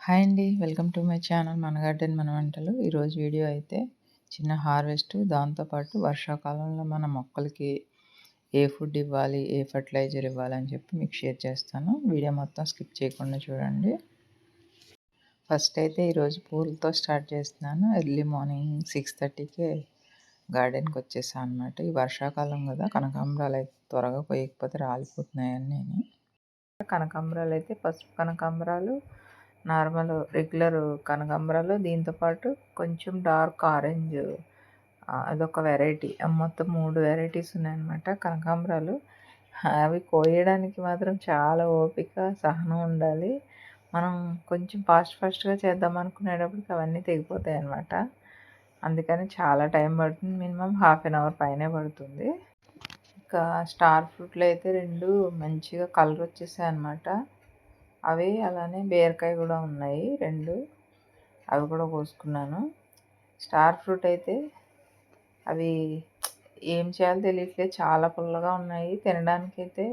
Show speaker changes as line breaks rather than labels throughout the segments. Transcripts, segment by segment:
Hi అండి welcome to my channel మన garden మన వంటలు. ఈరోజు వీడియో అయితే చిన్న హార్వెస్ట్ దాంతోపాటు వర్షాకాలంలో మన మొక్కలకి ఏ ఫుడ్ ఇవ్వాలి ఏ ఫర్టిలైజర్ ఇవ్వాలి అని చెప్పి మీకు షేర్ చేస్తాను. వీడియో మొత్తం స్కిప్ చేయకుండా చూడండి. ఫస్ట్ అయితే ఈరోజు పూలతో స్టార్ట్ చేస్తున్నాను. ఎర్లీ మార్నింగ్ సిక్స్ థర్టీకే గార్డెన్కి వచ్చేసాను అనమాట ఈ వర్షాకాలం కదా కనకాంబరాలు అయితే త్వరగా పోయకపోతే రాలిపోతున్నాయని నేను. కనకాంబరాలు అయితే పసుపు కనకాంబరాలు నార్మల్ రెగ్యులర్ కనకాంబరాలు. దీంతోపాటు కొంచెం డార్క్ ఆరెంజ్ అదొక వెరైటీ. మొత్తం మూడు వెరైటీస్ ఉన్నాయన్నమాట కనకాంబరాలు. అవి కోయడానికి మాత్రం చాలా ఓపిక సహనం ఉండాలి. మనం కొంచెం ఫాస్ట్ ఫాస్ట్గా చేద్దాం అనుకునేటప్పటికి అవన్నీ తెగిపోతాయి అన్నమాట అందుకని చాలా టైం పడుతుంది. మినిమం హాఫ్ అన్ అవర్ పైనే పడుతుంది. ఇంకా స్టార్ ఫ్రూట్లు అయితే రెండు మంచిగా కలర్ వచ్చేసాయి అనమాట అవి అలానే బీరకాయ కూడా ఉన్నాయి రెండు. అవి కూడా కోసుకున్నాను. స్టార్ ఫ్రూట్ అయితే అవి ఏం చేయాలో తెలియట్లేదు చాలా పుల్లగా ఉన్నాయి. తినడానికి అయితే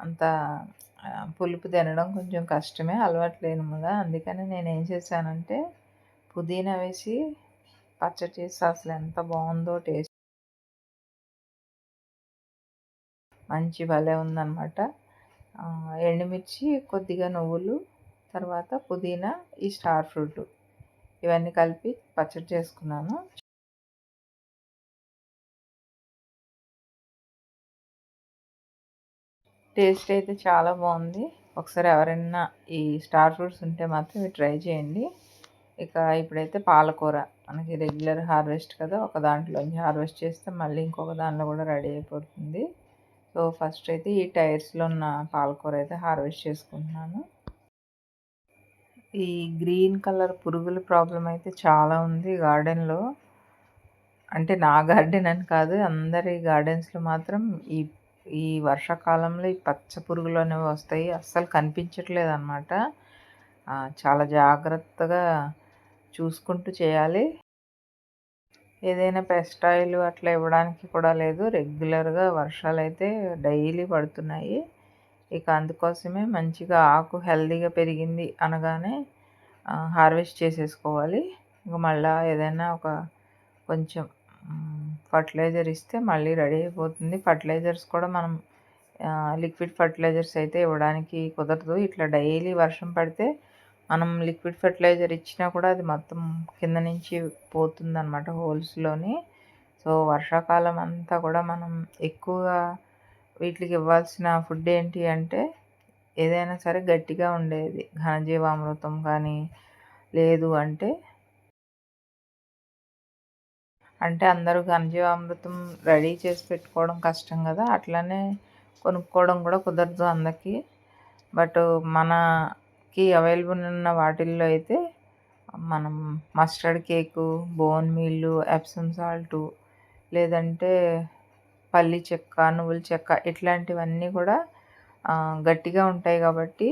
అంత పులుపు తినడం కొంచెం కష్టమే అలవాట్లేను కదా. అందుకని నేను ఏం చేశానంటే పుదీనా వేసి పచ్చడి చేస్తే అసలు ఎంత బాగుందో టేస్ట్. మంచి భలే ఉందన్నమాట. ఎండుమిర్చి కొద్దిగా నువ్వులు తర్వాత పుదీనా ఈ స్టార్ ఫ్రూట్ ఇవన్నీ కలిపి పచ్చడి చేసుకున్నాను. టేస్ట్ అయితే చాలా బాగుంది. ఒకసారి ఎవరైనా ఈ స్టార్ ఫ్రూట్స్ ఉంటే మాత్రం ఇవి ట్రై చేయండి. ఇక ఇప్పుడైతే పాలకూర. మనకి రెగ్యులర్ హార్వెస్ట్ కదా ఒక దాంట్లోంచి హార్వెస్ట్ చేస్తే మళ్ళీ ఇంకొక దాంట్లో కూడా రెడీ అయిపోతుంది. సో ఫస్ట్ అయితే ఈ టైర్స్లో ఉన్న పాలకూర అయితే హార్వెస్ట్ చేసుకుంటున్నాను. ఈ గ్రీన్ కలర్ పురుగుల ప్రాబ్లం అయితే చాలా ఉంది గార్డెన్లో. అంటే నా గార్డెన్ అని కాదు అందరి గార్డెన్స్లో మాత్రం ఈ ఈ వర్షాకాలంలో ఈ పచ్చ పురుగులు అనేవి వస్తాయి. అస్సలు కనిపించట్లేదు అనమాట చాలా జాగ్రత్తగా చూసుకుంటూ చేయాలి. ఏదైనా పెస్ట్ ఆయిల్ అట్లా ఇవ్వడానికి కూడా లేదు. రెగ్యులర్గా వర్షాలు అయితే డైలీ పడుతున్నాయి. ఇక అందుకోసమే మంచిగా ఆకు హెల్దీగా పెరిగింది అనగానే హార్వెస్ట్ చేసేసుకోవాలి. ఇంక మళ్ళీ ఏదైనా ఒక కొంచెం ఫర్టిలైజర్ ఇస్తే మళ్ళీ రెడీ అయిపోతుంది. ఫర్టిలైజర్స్ కూడా మనం లిక్విడ్ ఫర్టిలైజర్స్ అయితే ఇవ్వడానికి కుదరదు. ఇట్లా డైలీ వర్షం పడితే మనం లిక్విడ్ ఫెర్టిలైజర్ ఇచ్చినా కూడా అది మొత్తం కింద నుంచి పోతుందన్నమాట హోల్స్లోని. సో వర్షాకాలం అంతా కూడా మనం ఎక్కువగా వీటికి ఇవ్వాల్సిన ఫుడ్ ఏంటి అంటే ఏదైనా సరే గట్టిగా ఉండేది. ఘనజీవామృతం కానీ లేదు అంటే అంటే అందరూ ఘనజీవామృతం రెడీ చేసి పెట్టుకోవడం కష్టం కదా. అట్లనే కొనుక్కోవడం కూడా కుదరదు అందరికీ. బట్ మన కి అవైలబుల్ ఉన్న వాటిల్లో అయితే మనం mustard cake bone meal Epsom salt లేదంటే పల్లి చెక్క నువ్వుల చెక్క ఇట్లాంటివన్నీ కూడా గట్టిగా ఉంటాయి కాబట్టి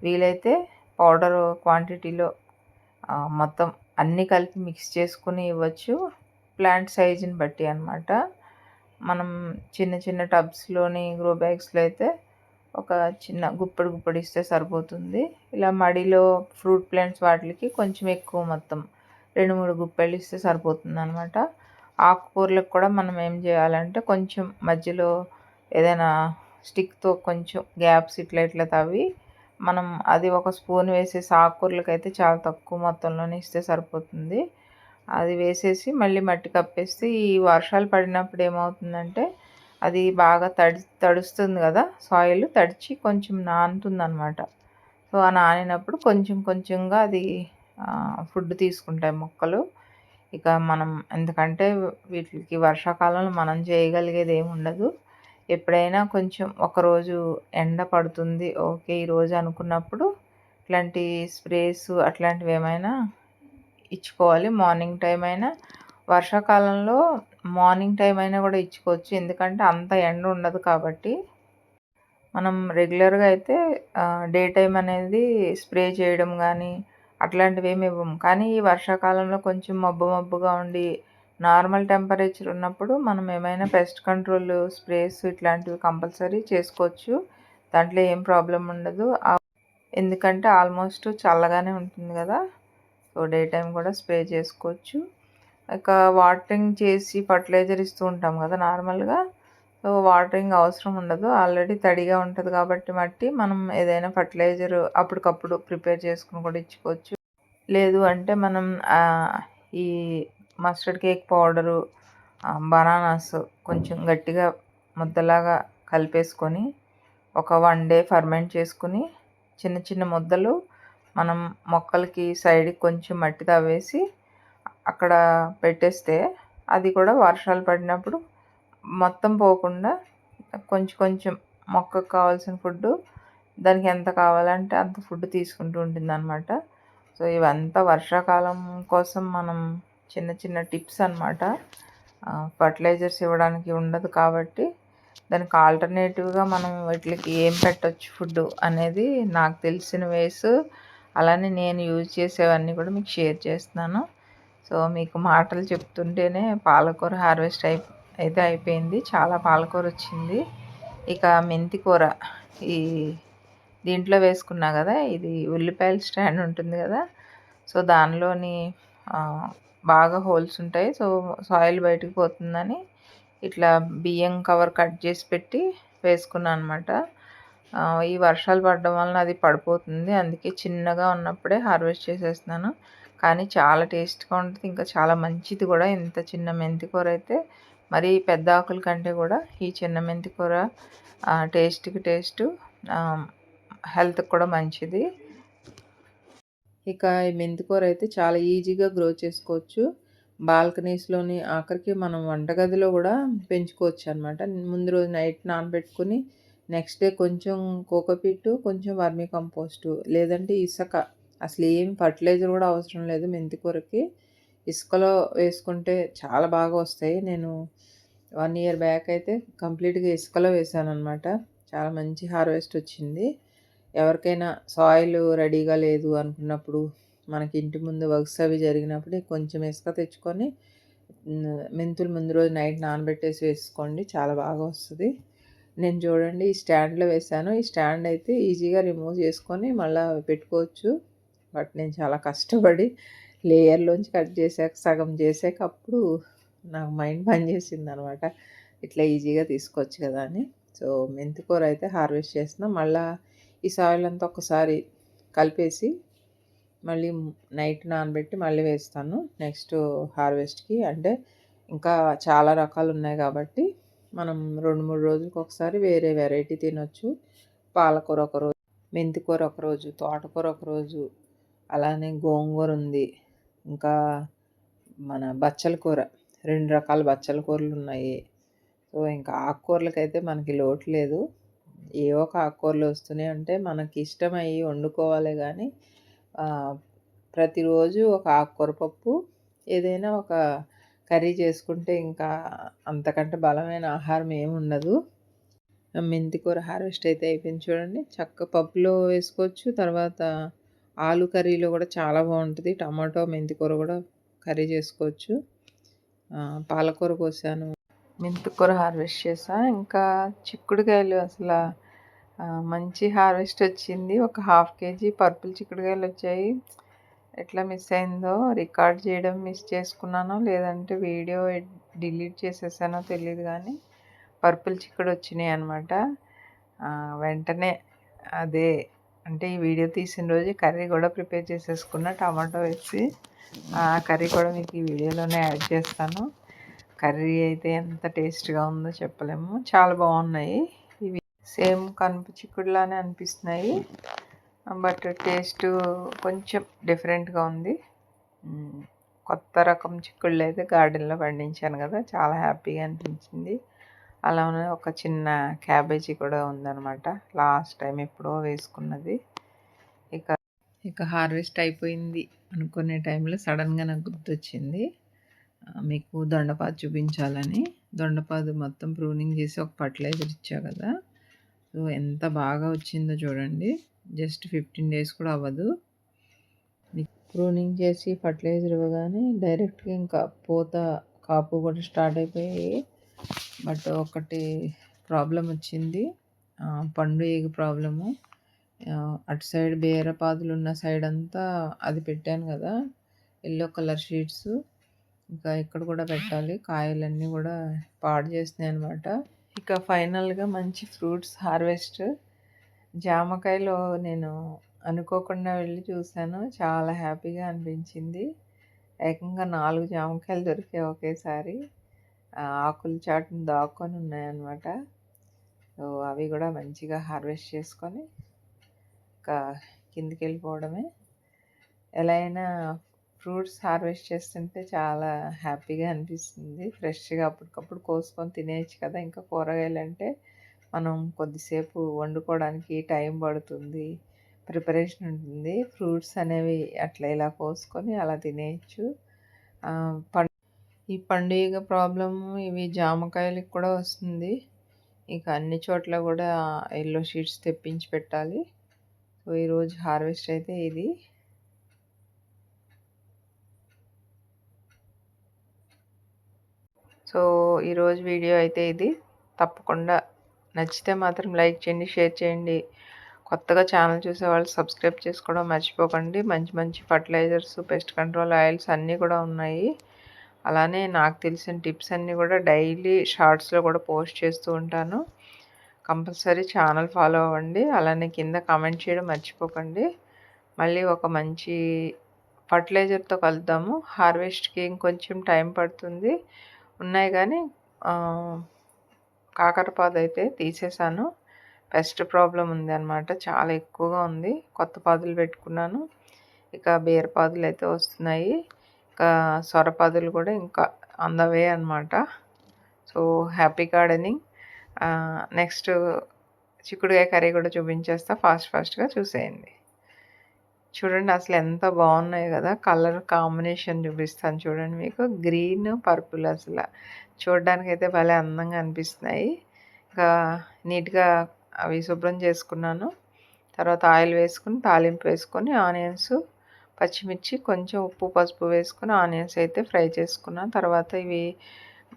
వీలైతే పౌడర్ క్వాంటిటీలో మొత్తం అన్నీ కలిపి మిక్స్ చేసుకుని ఇవ్వచ్చు. ప్లాంట్ సైజుని బట్టి అనమాట మనం చిన్న చిన్న టబ్స్లోని గ్రో బ్యాగ్స్లో అయితే ఒక చిన్న గుప్పడి గుప్పడి ఇస్తే సరిపోతుంది. ఇలా మడిలో ఫ్రూట్ ప్లాంట్స్ వాటికి కొంచెం ఎక్కువ మొత్తం రెండు మూడు గుప్పెళ్ళు ఇస్తే సరిపోతుంది అనమాట ఆకుకూరలకు కూడా మనం ఏం చేయాలంటే కొంచెం మధ్యలో ఏదైనా స్టిక్తో కొంచెం గ్యాప్స్ ఇట్లా ఇట్లా తవ్వి మనం అది ఒక స్పూన్ వేసేసి ఆకుకూరలకు అయితే చాలా తక్కువ మొత్తంలోనే ఇస్తే సరిపోతుంది. అది వేసేసి మళ్ళీ మట్టి కప్పేస్తే ఈ వర్షాలు పడినప్పుడు ఏమవుతుందంటే అది బాగా తడి తడుస్తుంది కదా సాయిల్ తడిచి కొంచెం నానుతుంది అనమాట సో ఆ నానినప్పుడు కొంచెం కొంచెంగా అది ఫుడ్ తీసుకుంటాయి మొక్కలు. ఇక మనం ఎందుకంటే వీటికి వర్షాకాలంలో మనం చేయగలిగేది ఏమి ఉండదు. ఎప్పుడైనా కొంచెం ఒకరోజు ఎండ పడుతుంది ఓకే ఈరోజు అనుకున్నప్పుడు ఇట్లాంటి స్ప్రేస్ అట్లాంటివి ఏమైనా ఇచ్చుకోవాలి. మార్నింగ్ టైం అయినా వర్షాకాలంలో మార్నింగ్ టైం అయినా కూడా ఇచ్చుకోవచ్చు. ఎందుకంటే అంత ఎండ ఉండదు కాబట్టి మనం రెగ్యులర్గా అయితే డే టైం అనేది స్ప్రే చేయడం కానీ అట్లాంటివి ఏమి ఇవ్వము. కానీ ఈ వర్షాకాలంలో కొంచెం మబ్బు మబ్బుగా ఉండి నార్మల్ టెంపరేచర్ ఉన్నప్పుడు మనం ఏమైనా పెస్ట్ కంట్రోల్ స్ప్రేస్ ఇట్లాంటివి కంపల్సరీ చేసుకోవచ్చు. దాంట్లో ఏం ప్రాబ్లం ఉండదు. ఎందుకంటే ఆల్మోస్ట్ చల్లగానే ఉంటుంది కదా. సో డే టైం కూడా స్ప్రే చేసుకోవచ్చు. ఇక వాటరింగ్ చేసి ఫర్టిలైజర్ ఇస్తూ ఉంటాం కదా నార్మల్గా. సో వాటరింగ్ అవసరం ఉండదు. ఆల్రెడీ తడిగా ఉంటుంది కాబట్టి మట్టి మనం ఏదైనా ఫర్టిలైజర్ అప్పటికప్పుడు ప్రిపేర్ చేసుకుని కూడా ఇచ్చుకోవచ్చు. లేదు అంటే మనం ఈ మస్టర్డ్ కేక్ పౌడరు బనానాస్ కొంచెం గట్టిగా ముద్దలాగా కలిపేసుకొని ఒక వన్ డే ఫర్మెంట్ చేసుకుని చిన్న చిన్న ముద్దలు మనం మొక్కలకి సైడ్కి కొంచెం మట్టి తవ్వేసి అక్కడ పెట్టేస్తే అది కూడా వర్షాలు పడినప్పుడు మొత్తం పోకుండా కొంచెం కొంచెం మొక్కకు కావాల్సిన ఫుడ్డు దానికి ఎంత కావాలంటే అంత ఫుడ్ తీసుకుంటూ ఉంటుంది అనమాట సో ఇవంతా వర్షాకాలం కోసం మనం చిన్న చిన్న టిప్స్ అనమాట ఫర్టిలైజర్స్ ఇవ్వడానికి ఉండదు కాబట్టి దానికి ఆల్టర్నేటివ్గా మనం వీటికి ఏం పెట్టచ్చు ఫుడ్ అనేది నాకు తెలిసిన వేస్ అలానే నేను యూజ్ చేసేవన్నీ కూడా మీకు షేర్ చేస్తున్నాను. సో మీకు మాటలు చెప్తుంటేనే పాలకూర హార్వెస్ట్ అయి అయితే అయిపోయింది. చాలా పాలకూర వచ్చింది. ఇక మెంతి కూర ఈ దీంట్లో వేసుకున్నా కదా ఇది ఉల్లిపాయల స్టాండ్ ఉంటుంది కదా సో దానిలోని బాగా హోల్స్ ఉంటాయి. సో సాయిల్ బయటకు పోతుందని ఇట్లా బియ్యం కవర్ కట్ చేసి పెట్టి వేసుకున్నాను అనమాట ఈ వర్షాలు పడడం వలన అది పడిపోతుంది. అందుకే చిన్నగా ఉన్నప్పుడే హార్వెస్ట్ చేసేస్తున్నాను. కానీ చాలా టేస్ట్గా ఉంటుంది. ఇంకా చాలా మంచిది కూడా. ఇంత చిన్న మెంతి కూర అయితే మరి పెద్ద ఆకుల కంటే కూడా ఈ చిన్న మెంతి కూర టేస్ట్కి టేస్ట్ హెల్త్కి కూడా మంచిది. ఇక ఈ మెంతి కూర అయితే చాలా ఈజీగా గ్రో చేసుకోవచ్చు. బాల్కనీస్లోని ఆఖరికి మనం వంటగదిలో కూడా పెంచుకోవచ్చు అనమాట ముందు రోజు నైట్ నానబెట్టుకుని నెక్స్ట్ డే కొంచెం కోకోపిట్టు కొంచెం వర్మీ కంపోస్టు లేదంటే ఇసుక అసలు ఏం ఫర్టిలైజర్ కూడా అవసరం లేదు మెంతికూరకి ఇసుకలో వేసుకుంటే చాలా బాగా వస్తాయి. నేను వన్ ఇయర్ బ్యాక్ అయితే కంప్లీట్గా ఇసుకలో వేసాను అనమాట చాలా మంచి హార్వెస్ట్ వచ్చింది. ఎవరికైనా సాయిల్ రెడీగా లేదు అనుకున్నప్పుడు మనకి ఇంటి ముందు వర్క్స్ అవి జరిగినప్పుడు కొంచెం ఇసుక తెచ్చుకొని మెంతులు ముందు రోజు నైట్ నానబెట్టేసి వేసుకోండి. చాలా బాగా వస్తుంది. నేను చూడండి ఈ స్టాండ్లో వేసాను. ఈ స్టాండ్ అయితే ఈజీగా రిమూవ్ చేసుకొని మళ్ళీ పెట్టుకోవచ్చు. బట్ నేను చాలా కష్టపడి లేయర్లోంచి కట్ చేసాక సగం చేసాక అప్పుడు నాకు మైండ్ పనిచేసింది అనమాట ఇట్లా ఈజీగా తీసుకోవచ్చు కదా అని. సో మెంతికూర అయితే హార్వెస్ట్ చేసిన మళ్ళీ ఈ సాయిల్ అంతా ఒకసారి కలిపేసి మళ్ళీ నైట్ నానబెట్టి మళ్ళీ వేస్తాను. నెక్స్ట్ హార్వెస్ట్కి అంటే ఇంకా చాలా రకాలు ఉన్నాయి కాబట్టి మనం రెండు మూడు రోజులకు ఒకసారి వేరే వెరైటీ తినొచ్చు. పాలకూర ఒకరోజు మెంతికూర ఒకరోజు తోటకూర ఒకరోజు అలానే గోంగూర ఉంది. ఇంకా మన బచ్చల కూర రెండు రకాల బచ్చల కూరలు ఉన్నాయి. సో ఇంకా ఆకుకూరలకైతే మనకి లోటు లేదు. ఏ ఒక ఆకుకూరలు వస్తూనే ఉంటే మనకి ఇష్టమయ్యి వండుకోవాలి కానీ ప్రతిరోజు ఒక ఆకుకూర పప్పు ఏదైనా ఒక కర్రీ చేసుకుంటే ఇంకా అంతకంటే బలమైన ఆహారం ఏమి ఉండదు. మెంతికూర హార్వెస్ట్ అయితే అయిపోయింది చూడండి. చక్క పప్పులో వేసుకోవచ్చు. తర్వాత ఆలు కర్రీలో కూడా చాలా బాగుంటుంది. టమాటో మెంతి కూర కూడా కర్రీ చేసుకోవచ్చు. పాలకూర కోసాను. మెంతి కూర హార్వెస్ట్ చేసా. ఇంకా చిక్కుడుకాయలు అసలు మంచి హార్వెస్ట్ వచ్చింది. ఒక హాఫ్ కేజీ పర్పుల్ చిక్కుడుకాయలు వచ్చాయి. ఎట్లా మిస్ అయిందో రికార్డ్ చేయడం మిస్ చేసుకున్నానో లేదంటే వీడియో డిలీట్ చేసేసానో తెలియదు కానీ పర్పుల్ చిక్కుడు వచ్చినాయి అనమాట వెంటనే అదే అంటే ఈ వీడియో తీసిన రోజు కర్రీ కూడా ప్రిపేర్ చేసేసుకున్న టమాటో వేసి. ఆ కర్రీ కూడా మీకు ఈ వీడియోలోనే యాడ్ చేస్తాను. కర్రీ అయితే ఎంత టేస్ట్గా ఉందో చెప్పలేము. చాలా బాగున్నాయి. ఇవి సేమ్ కనుపు చిక్కుడులానే అనిపిస్తున్నాయి. బట్ టేస్ట్ కొంచెం డిఫరెంట్గా ఉంది. కొత్త రకం చిక్కుళ్ళు అయితే గార్డెన్లో పండించాను కదా చాలా హ్యాపీగా అనిపించింది. అలానే ఒక చిన్న క్యాబేజీ కూడా ఉందన్నమాట. లాస్ట్ టైం ఎప్పుడో వేసుకున్నది. ఇక ఇక హార్వెస్ట్ అయిపోయింది అనుకునే టైంలో సడన్గా నాకు గుర్తొచ్చింది. మీకు దొండపాదు చూపించాలని. దొండపాదు మొత్తం ప్రూనింగ్ చేసి ఒక ఫర్టిలైజర్ ఇచ్చా కదా. సో ఎంత బాగా వచ్చిందో చూడండి. జస్ట్ ఫిఫ్టీన్ డేస్ కూడా అవ్వదు. ప్రూనింగ్ చేసి ఫర్టిలైజర్ ఇవ్వగానే డైరెక్ట్గా ఇంకా పూత కాపు కూడా స్టార్ట్ అయిపోయి బట్ ఒకటి ప్రాబ్లం వచ్చింది. పండు ఏగు ప్రాబ్లము. అటు సైడ్ బేరపాదులు ఉన్న సైడ్ అంతా అది పెట్టాను కదా ఎల్లో కలర్ షీట్స్. ఇంకా ఇక్కడ కూడా పెట్టాలి. కాయలన్నీ కూడా పాడు చేసినాయి అనమాట ఇక ఫైనల్గా మంచి ఫ్రూట్స్ హార్వెస్ట్. జామకాయలో నేను అనుకోకుండా వెళ్ళి చూశాను. చాలా హ్యాపీగా అనిపించింది. ఏకంగా నాలుగు జామకాయలు దొరికాయి ఒకేసారి. ఆకులు చాటును దాక్కొని ఉన్నాయన్నమాట. సో అవి కూడా మంచిగా హార్వెస్ట్ చేసుకొని ఇంకా కిందికి వెళ్ళిపోవడమే ఎలా అయినా ఫ్రూట్స్ హార్వెస్ట్ చేస్తుంటే చాలా హ్యాపీగా అనిపిస్తుంది. ఫ్రెష్గా అప్పటికప్పుడు కోసుకొని తినేయచ్చు కదా. ఇంకా కూరగాయలు అంటే మనం కొద్దిసేపు వండుకోవడానికి టైం పడుతుంది ప్రిపరేషన్ ఉంటుంది. ఫ్రూట్స్ అనేవి అట్లా ఇలా కోసుకొని అలా తినేయచ్చు. పండు ఈ పండుగ ప్రాబ్లము ఇవి జామకాయలకి కూడా వస్తుంది. ఇక అన్ని చోట్ల కూడా ఎల్లో షీట్స్ తెప్పించి పెట్టాలి. సో ఈరోజు హార్వెస్ట్ అయితే ఇది. సో ఈరోజు వీడియో అయితే ఇది. తప్పకుండా నచ్చితే మాత్రం లైక్ చేయండి షేర్ చేయండి. కొత్తగా ఛానల్ చూసే వాళ్ళు సబ్స్క్రైబ్ చేసుకోవడం మర్చిపోకండి. మంచి మంచి ఫర్టిలైజర్స్ పెస్ట్ కంట్రోల్ ఆయిల్స్ అన్నీ కూడా ఉన్నాయి. అలానే నాకు తెలిసిన టిప్స్ అన్నీ కూడా డైలీ షార్ట్స్లో కూడా పోస్ట్ చేస్తూ ఉంటాను. కంపల్సరీ ఛానల్ ఫాలో అవ్వండి. అలానే కింద కామెంట్ చేయడం మర్చిపోకండి. మళ్ళీ ఒక మంచి ఫర్టిలైజర్తో కలుద్దాము. హార్వెస్ట్కి ఇంకొంచెం టైం పడుతుంది. ఉన్నాయి కానీ కాకరపాదు అయితే తీసేసాను. పెస్ట్ ప్రాబ్లం ఉంది అనమాట చాలా ఎక్కువగా ఉంది. కొత్త పాదులు పెట్టుకున్నాను. ఇక బీరపాదులు అయితే వస్తున్నాయి. ఇంకా సొరపాదులు కూడా ఇంకా అందవే అనమాట సో హ్యాపీ గార్డెనింగ్. నెక్స్ట్ చిక్కుడుకాయ కర్రీ కూడా చూపించేస్తా. ఫాస్ట్ ఫాస్ట్గా చూసేయండి. చూడండి అసలు ఎంత బాగున్నాయి కదా. కలర్ కాంబినేషన్ చూపిస్తాను చూడండి మీకు. గ్రీన్ పర్పుల్ అసలు. చూడడానికి అయితే భలే అందంగా అనిపిస్తున్నాయి. ఇంకా నీట్గా అవి శుభ్రం చేసుకున్నాను. తర్వాత ఆయిల్ వేసుకుని తాలింపు వేసుకొని ఆనియన్స్ పచ్చిమిర్చి కొంచెం ఉప్పు పసుపు వేసుకుని ఆనియన్స్ అయితే ఫ్రై చేసుకున్నాను తర్వాత ఇవి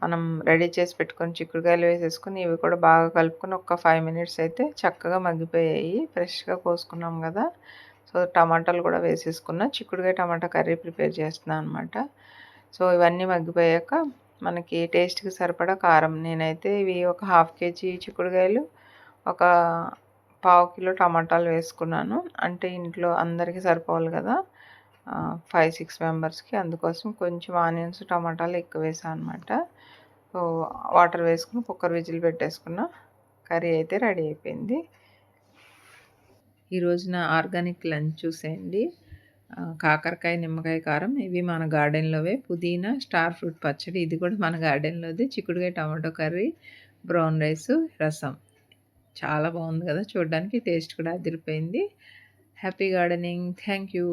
మనం రెడీ చేసి పెట్టుకొని చిక్కుడుకాయలు వేసేసుకొని ఇవి కూడా బాగా కలుపుకొని ఒక ఫైవ్ మినిట్స్ అయితే చక్కగా మగ్గిపోయాయి. ఫ్రెష్గా కోసుకున్నాం కదా. సో టమాటాలు కూడా వేసేసుకున్న. చిక్కుడుకాయ టమాటా కర్రీ ప్రిపేర్ చేస్తున్నాను అనమాట సో ఇవన్నీ మగ్గిపోయాక మనకి టేస్ట్కి సరిపడా కారం. నేనైతే ఇవి ఒక హాఫ్ కేజీ చిక్కుడుకాయలు ఒక పావు కిలో టమాటాలు వేసుకున్నాను. అంటే ఇంట్లో అందరికీ సరిపోవాలి కదా. ఫైవ్ సిక్స్ మెంబర్స్కి అందుకోసం కొంచెం ఆనియన్స్ టమాటాలు ఎక్కువ వేసాను అనమాట సో వాటర్ వేసుకుని కుక్కర్ విజిల్ పెట్టేసుకున్న కర్రీ అయితే రెడీ అయిపోయింది. ఈరోజు నా ఆర్గానిక్ లంచ్ చూసేయండి. కాకరకాయ నిమ్మకాయ కారం ఇవి మన గార్డెన్లోవే. పుదీనా స్టార్ ఫ్రూట్ పచ్చడి. ఇది కూడా మన గార్డెన్లోది. చిక్కుడుకాయ టమాటో కర్రీ బ్రౌన్ రైస్ రసం. చాలా బాగుంది కదా. చూడడానికి టేస్ట్ కూడా అదిరిపోయింది. Happy gardening. Thank you.